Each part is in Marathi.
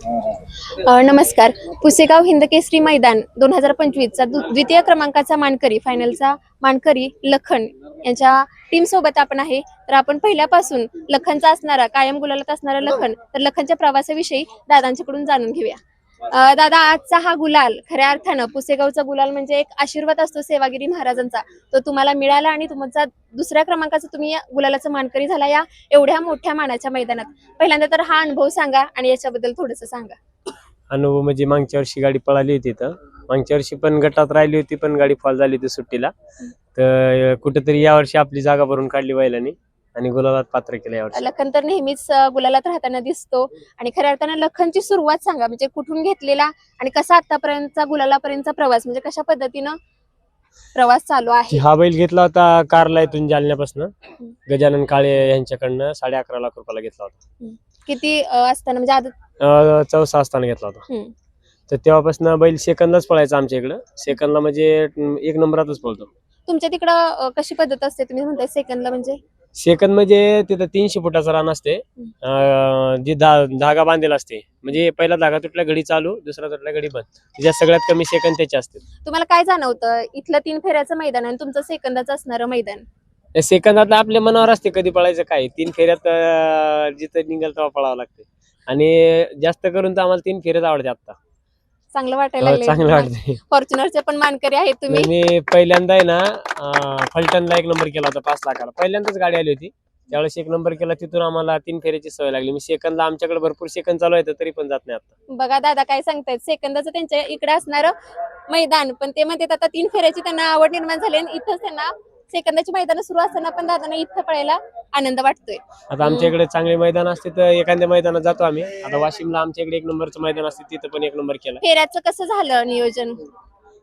अ, नमस्कार. पुसेगाव हिंदकेसरी मैदान दोन हजार पंचवीसचा द्वितीय क्रमांकाचा मानकरी फायनलचा मानकरी लखन यांच्या टीम सोबत आपण आहे. तर आपण पहिल्यापासून लखनचा असणारा कायम गुलालात असणारा लखन तर लखनच्या प्रवासाविषयी दादांच्याकडून जाणून घेऊया. दादा आजचा हा गुलाल खऱ्या अर्थानं पुसेगावचा गुलाल म्हणजे एक आशीर्वाद असतो सेवागिरी महाराजांचा. तो तुम्हाला मिळाला आणि तुमचा दुसऱ्या क्रमांकाचा तुम्ही गुलालाचं गुलालाचा मानकरी झाला या एवढ्या मोठ्या मानाच्या मैदानात. पहिल्यांदा तर हा अनुभव सांगा आणि याच्याबद्दल थोडंसं सांगा. अनुभव म्हणजे मागच्या वर्षी गाडी पळाली होती तर. मागच्या वर्षी पण गटात राहिली होती पण गाडी फॉल झाली होती सुट्टीला. तर कुठेतरी यावर्षी आपली जागा भरून काढली बैलांनी. आणि गुलाबात पात्र केलं यावर्षी लखन तर नेहमीच अ, गुलालात राहताना दिसतो. आणि खऱ्या अर्थानं लखनची सुरुवात सांगा म्हणजे कुठून घेतलेला आणि कसा आतापर्यंतचा गुलालापर्यंतचा प्रवास म्हणजे कशा पद्धतीनं प्रवास चालू आहे? हा बैल घेतला होता कारला इथून जालन्यापासून. गजानन काळे यांच्याकडनं साडे अकरा लाख रुपयाला घेतला होता. किती अ, असताना म्हणजे आदत? अं, चौसा असताना घेतला होता. हम्म. तर तेव्हापासून बैल सेकंदलाच पळायचा आमच्या इकडं. सेकंदला म्हणजे अं, एक नंबरातच पळतो. तुमच्या तिकडं अ, कशी पद्धत असते? तुम्ही म्हणताय सेकंदला म्हणजे? सेकंद म्हणजे तिथं तीनशे फुटाचा रान असते. अं, जी धा धागा बांधलेला असते. म्हणजे पहिला धागा तुटला घडी चालू दुसरा तुटला घडी बंद. त्याच्यात सगळ्यात कमी सेकंद त्याचे असते. तुम्हाला काय जाणवतं? इथलं तीन फेऱ्याचं मैदान आणि तुमचं सेकंदाचं असणारं मैदान. या सेकंदात आपल्या मनावर असते कधी पळायचं काय. तीन फेऱ्यात अं, जिथं निघाल तेव्हा पळावं लागते. आणि जास्त करून तर आम्हाला तीन फेऱ्यात आवडते आता. चांगलं वाटायला हो, चांगलं लागले वाटते फॉर्च्युनरचे पण मानकरी आहेत तुम्ही. मी पहिल्यांदा आहे ना अं, फलटणला एक नंबर केला होता पाच लाखाला. पहिल्यांदाच गाडी आली होती. त्यावेळेस एक नंबर केला तिथून आम्हाला तीन फेऱ्याची सवय लागली. मी सेकंदला आमच्याकडे भरपूर सेकंद चालू आहे तरी पण जात नाही आता. बघा दादा काय सांगतायत. सेकंदाचं त्यांच्या इकडे असणारं मैदान पण ते म्हणतात आता तीन फेऱ्याची त्यांना आवड निर्माण झाली आणि इथंच त्यांना सेकंदाची मैदान सुरू असताना पण दादांना इथं पळायला आनंद वाटतोय. आता आमच्या इकडे चांगले मैदान असते तर एखाद्या मैदानात जातो आम्ही. आता वाशिमला आमच्या इकडे एक नंबरचं मैदान असते तिथं पण एक नंबर केला. फेऱ्याचं कसं झालं नियोजन?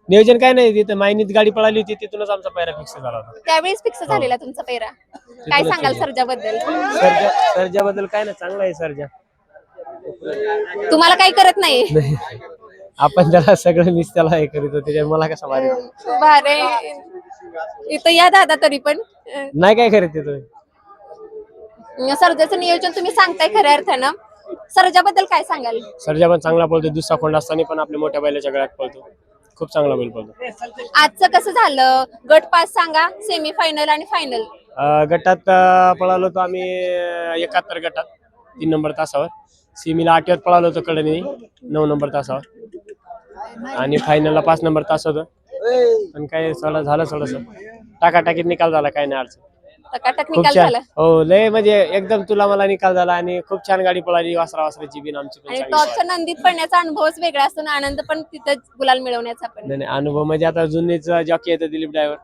नियोजन काय नाही तिथं मायनीत गाडी पळाली होती तिथूनच आमचा पहिला फिक्स झाला होता. त्यावेळेस फिक्स झालेला तुमचा पेरा काय सांगाल. सर्जाबद्दल? सर्जा सर्जाबद्दल काय नाही चांगला आहे सर्जा. तुम्हाला काही करत नाही? आपण त्याला सगळं मिस त्याला हे करीत होते मला कसा भारी भारे. इथं या दादा तरी पण. अं, नाही काय करीत ते तुम्ही? सर्जाचं नियोजन तुम्ही सांगताय खऱ्या अर्थानं. सर्जाबद्दल काय सांगाल? सर्जा पण चांगला पळतो दुसरा खोंड असताना पण आपल्या मोठ्या बैलाच्या गळ्यात पळतो. खूप चांगला बैल पळतो. आजचं कसं झालं? गट पास सांगा सेमी फायनल आणि फायनल अं, गटात अं, पळालो होतो आम्ही एकाहत्तर गटात तीन नंबर तासावर. सिमीला आठव्यात पळालो होतो कडनी नऊ नंबर तासावर. आणि फायनलला पाच नंबर तास होतं. पण काय थोडं झालं थोडस टाकाटाकीत निकाल झाला काय नाही अडचण. टकाटक खूप निकाल छान. झाला? हो लय म्हणजे एकदम तुला मला निकाल झाला आणि खूप छान गाडी पळाली वासरा वासराची बिन आमची पण आणि चांगली. टॉपच्या नंदीत पडण्याचा अनुभवच वेगळा असतो आणि आनंद पण तिथं गुलाल मिळवण्याचा पण. नाही नाही, अनुभव म्हणजे आता जुनीच जॉकी येतं दिलीप ड्रायव्हर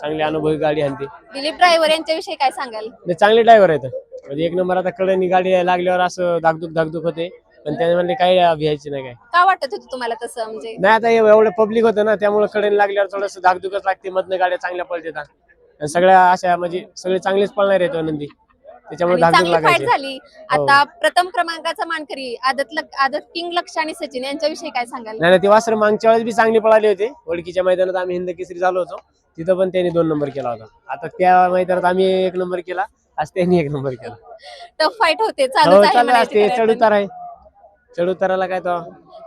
चांगली अनुभवी गाडी आणते. दिलीप ड्रायव्हर यांच्याविषयी काय सांगाल? नाही चांगले ड्रायव्हर आहेत म्हणजे एक नंबर आता कडेनी गाडी लागल्यावर असं धाकधूक धाकधूक होते. पण त्याने म्हणले काही भ्यायची नाही काय. का वाटत होतं तुम्हाला तसं? म्हणजे नाही आता एव- एवढं पब्लिक होतं ना त्यामुळे कडेने लागल्यावर थोडस धाकधुकच लागते मधनं गाड्या चांगल्या पळतात. आणि सगळ्या अशा म्हणजे सगळे चांगलेच पळणार आहेत नंदी त्याच्यामुळे आणि धाकधूक चांगली फाईट लागायची झाली. आता प्रथम क्रमांकाचा मानकरी आदत लक- आदत किंग लक्ष आणि सचिन यांच्याविषयी काय सांगाल? नाही नाही, ते वासर मागच्या वेळेस बी चांगली पळाली होते. ओळखीच्या मैदानात आम्ही हिंद केसरी झालो होतो. तिथं पण त्यांनी दोन नंबर केला होता. आता त्या मैदानात आम्ही एक नंबर केला आज त्यांनी एक नंबर केला. टफ फाईट होते हो चालू चालू असते चढ उतार आहे. चढ उताराला काय तो?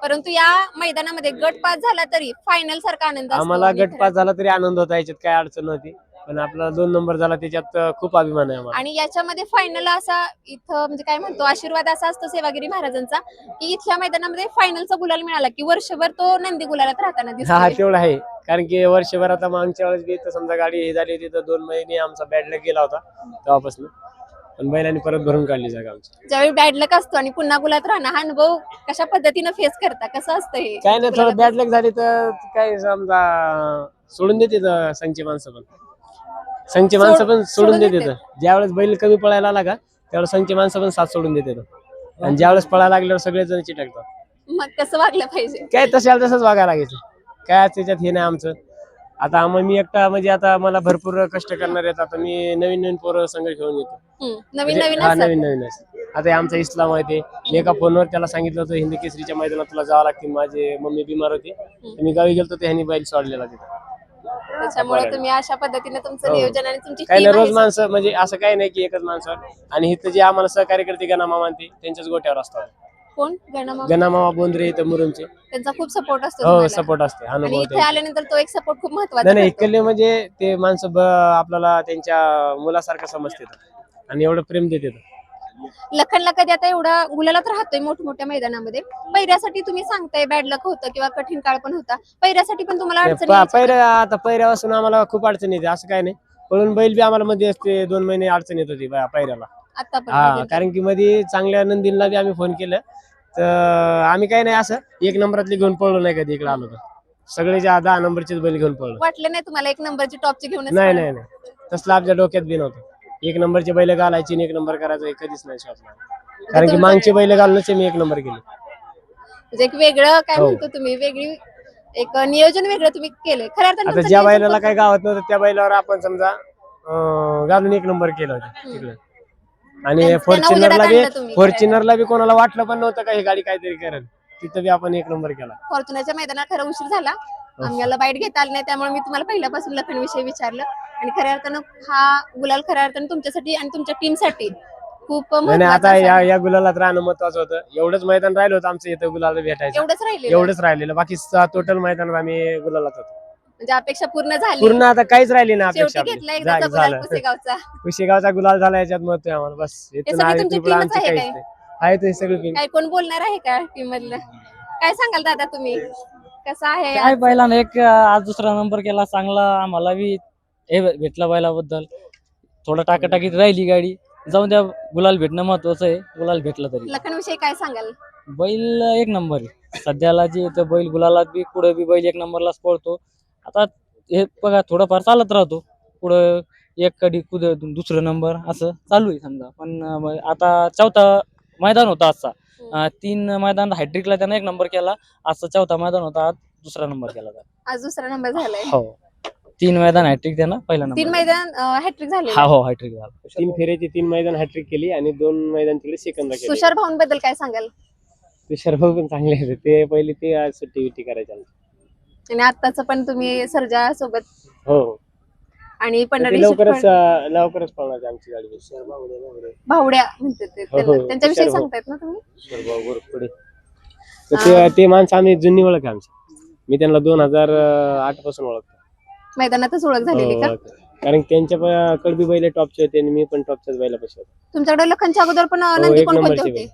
परंतु या मैदानामध्ये गट पास झाला तरी फायनल सारखा आनंद असतो. आम्हाला आणि गट पास झाला तरी आनंद होता याच्यात काय अडचण नव्हती. पण आपला दोन नंबर झाला त्याच्यात अं, खूप अभिमान आहे आम्हाला. आणि याच्यामध्ये फायनल असा इथं म्हणजे काय म्हणतो आशीर्वाद असा असतो सेवागिरी महाराजांचा की इथल्या मैदानामध्ये फायनलचा गुलाल मिळाला की वर्षभर तो नंदी गुलालात राहताना हा हा दिसतो तेवढं आहे. कारण की वर्षभर आता मागच्या वेळेस बी इथं समजा गाडी हे झाली होती तर दोन महिने आमचा बॅड लक गेला होता तेव्हापासून. पण बैलांनी परत भरून काढली जागा आमची. ज्यावेळी बॅड लक असतो आणि पुन्हा गुलात राहणं हा अनुभव कशा पद्धतीनं फेस करता? कसं असतं हे? काय नाही थोडं बॅड लक झाली तर काय समजा सोडून देते तर संघची माणसं पण. संघची माणसं पण सोडून देते देते. तर. ज्यावेळेस बैल कमी पळायला आला का त्यावेळेस संघची माणसं पण साथ सोडून देते तर. आणि ज्यावेळेस पळायला लागल्यावर सगळेजण चिटकतात मग कसं वागलं पाहिजे? काय तशाला तसंच वागायला लागायचं. काय त्याच्यात हे नाही आमचं. आता आम्ही मी एकटा म्हणजे आता मला भरपूर कष्ट करणार आहेत. आता मी नवीन नवीन पोरं संघ घेऊन येतो. हम्म, नवीन म्हणजे- नवीन हा नवीन नवीन आता हे आमचा इस्लाम आहे ते. मी एका फोनवर त्याला सांगितलं होतं हिंदी केसरीच्या मैदानात तुला जावं लागते माझे मम्मी बिमार होती. तर मी गावी गेलो तर ह्यांनी बैल सोडलेला तिथं. त्याच्यामुळे तुम्ही अशा पद्धतीने तुमचं हो. नियोजन आणि तुमची काही team नाही रोज आहे. माणसं म्हणजे असं काही नाही की एकच माणसं. आणि इथं जे आम्हाला सहकार्य करते का ना मामा ते त्यांच्याच गोट्यावर असतात. कोण? गणमा गणामामा बोंद्रे इथं मुरुमचे. त्यांचा खूप सपोर्ट असतो हो तुम्हाला. सपोर्ट असते. आणि अनुभव इथे त्यांचा. आल्यानंतर तो एक सपोर्ट खूप महत्त्वाचा नाही नाही ठरतो. इकडले म्हणजे ते माणसं ब- आपल्याला त्यांच्या मुलासारखं समजतात आणि एवढं प्रेम देतात लखनला कधी आता एवढा गुलालात राहतोय मोठमोठ्या मैदानामध्ये. पैऱ्यासाठी तुम्ही सांगताय बॅड लक होतं किंवा कठीण काळ पण होता. पैऱ्यासाठी पण तुम्हाला अडचणी यायच्या का? पहिल्या आता पहिल्यापासून आम्हाला खूप अडचण येते असं काय नाही. पळून बैल बी आम्हाला मध्ये असते दोन महिने अडचण येत होती बा- पहिल्याला आता पण हा. कारण की मध्ये चांगल्या नंदीनला बी आम्ही फोन केलं. तर आम्ही काय नाही असं. एक नंबरातली घेऊन पळलो नाही कधी इकडे आलो तर. सगळे जे दहा नंबरचेच बैल घेऊन पळलो. वाटलं नाही तुम्हाला एक नंबरची टॉपची घेऊन नाही नाही नाही. तसलं आमच्या डोक्यात बी नव्हतं. एक नंबरचे बैल घालायचे आणि एक नंबर करायचं हे कधीच नाही स्वप्न कारण की मागचे बैल घालूनच मी एक नंबर केले. म्हणजे एक वेगळं काय हो. म्हणतो तुम्ही? वेगळी एक नियोजन वेगळं तुम्ही केलंय. खऱ्या अर्थाने आता तुमचं ज्या नियोजन बैलाला काही गावात नव्हतं त्या बैलावर आपण समजा अं, घालून एक नंबर केला होता तिकडे. आणि त्यांना फॉर्च्युनरला उजेडात बी तुम्ही. फॉर्च्युनरला बी कोणाला वाटलं पण नव्हतं का ही गाडी काहीतरी करेल. तिथं बी आपण एक नंबर केला. फॉर्च्युनरच्या मैदानात खरं उशीर झाला. आम्हाला बाईट घेता आलं नाही त्यामुळे मी तुम्हाला पहिल्यापासून लखन विषयी विचारलं. आणि खऱ्या अर्थानं हा गुलाल खऱ्या अर्थानं तुमच्यासाठी आणि तुमच्या टीमसाठी खूप आता या असा- या गुलालात राहणं महत्वाचं होतं. एवढंच मैदान राहिलं होतं आमचं इथं गुलाला भेटायचं. एवढंच राहिले एवढंच राहिलेलं. बाकी टोटल मैदानात आम्ही गुलालात होतो. म्हणजे अपेक्षा पूर्ण झाली. पूर्ण आता काहीच राहिली ना शेवटी अपेक्षा घेतला आपली. गुलाल झालं. पुसेगावचा. कुशेगावचा गुलाल झाला याच्यात मत आहे आम्हाला बस. इथून सगळी आहे तुमची आमची आहे काहीच काय? नाही. आहे ते सगळी टीम काय कोण बोलणार आहे का टीम मधलं काय सांगाल दादा तुम्ही? कसं आहे काय बैलानं एक अं, आज दुसरा नंबर केला चांगला. आम्हाला बी हे भे- भेटला बैलाबद्दल. थोडं टाकाटाकीत राहिली गाडी. जाऊन द्या गुलाल भेटणं महत्वाचं आहे. गुलाल भेटलं तरी. लखन विषयी काय सांगाल? बैल एक नंबर आहे. सध्याला जे इथं बैल गुलालात बी पुढे बी बैल एक नंबरलाच पळतो. आता हे बघा थोडंफार चालत राहतो. पुढं एक कधी कुद दुसरं नंबर असं चालू आहे समजा. पण आता चौथा मैदान होता आजचा. अं, तीन मैदान हॅट्रिकला त्यानं एक नंबर केला. आजचा चौथा मैदान होता आज दुसरा नंबर केला. आज दुसरा नंबर झालाय. हो. तीन मैदान हॅट्रिक त्यानं पहिला नंबर तीन मैदान हॅट्रिक झाले हा हो हॅट्रिक झाला. तीन फेऱ्याची तीन मैदान हॅट्रिक केली आणि दोन मैदान तिकडे सेकंद केली. तुषार भाऊंबद्दल काय सांगाल? तुषार भाऊ पण चांगले आहेत ते पहिले ते आज सुट्टी बिट्टी करायचे. आणि आत्ताच पण तुम्ही सर्जा सोबत हो. आणि पंढरी लवकरच अं, लवकरच पळणार आहे आमची गाडी. भावड्या ते हो, त्यांना. हो, त्यांच्याविषयी. सांगतायत ना तुम्ही? तर ते ते माणसं आम्ही जुनी ओळख आहे आमची. मी त्यांना दोन हजार आठपासून ओळखतो. मैदानातच ओळख झालेली का? हो, कारण त्यांच्या प- कडबी बैल टॉपचे होते आणि मी पण टॉपच्याच बैलापाशी होतो. तुमच्याकडे लखनच्या अगोदर पण हो, नंदी एक कोण कोणते नंबरचे होते? बैल.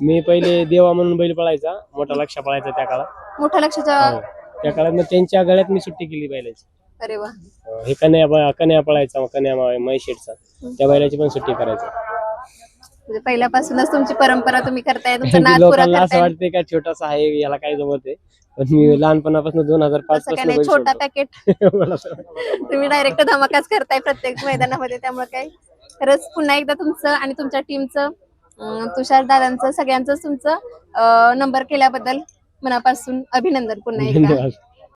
मी पहिले देवा म्हणून बैल पळायचा मोठा लक्ष पळायचा त्या काळात. मोठ्या लक्षाच्या हो. त्या काळात मग त्यांच्या गळ्यात मी सुट्टी केली बैलाची. अरे वा. हो, हे कन्या ब- कन्या पळायचा कन्या महेशेटचा त्या बैलाची पण सुट्टी करायची. म्हणजे पहिल्यापासूनच तुमची परंपरा तुम्ही करताय तुमचा नाद पुरा लोकांना असं करताय. वाटतंय का छोटासा आहे याला काय जमत आहे? पण मी लहानपणापासून दोन हजार पाच काय नाही बैल छोटा. पॅकेट असं. तुम्ही डायरेक्ट धमाकाच करताय प्रत्येक मैदानामध्ये त्यामुळे काय? खरंच पुन्हा एकदा तुमचं आणि तुमच्या टीमचं तुषार दादांचं सगळ्यांचं तुमचं नंबर केल्याबद्दल मनापासून अभिनंदन पुन्हा एकदा. धन्यवाद.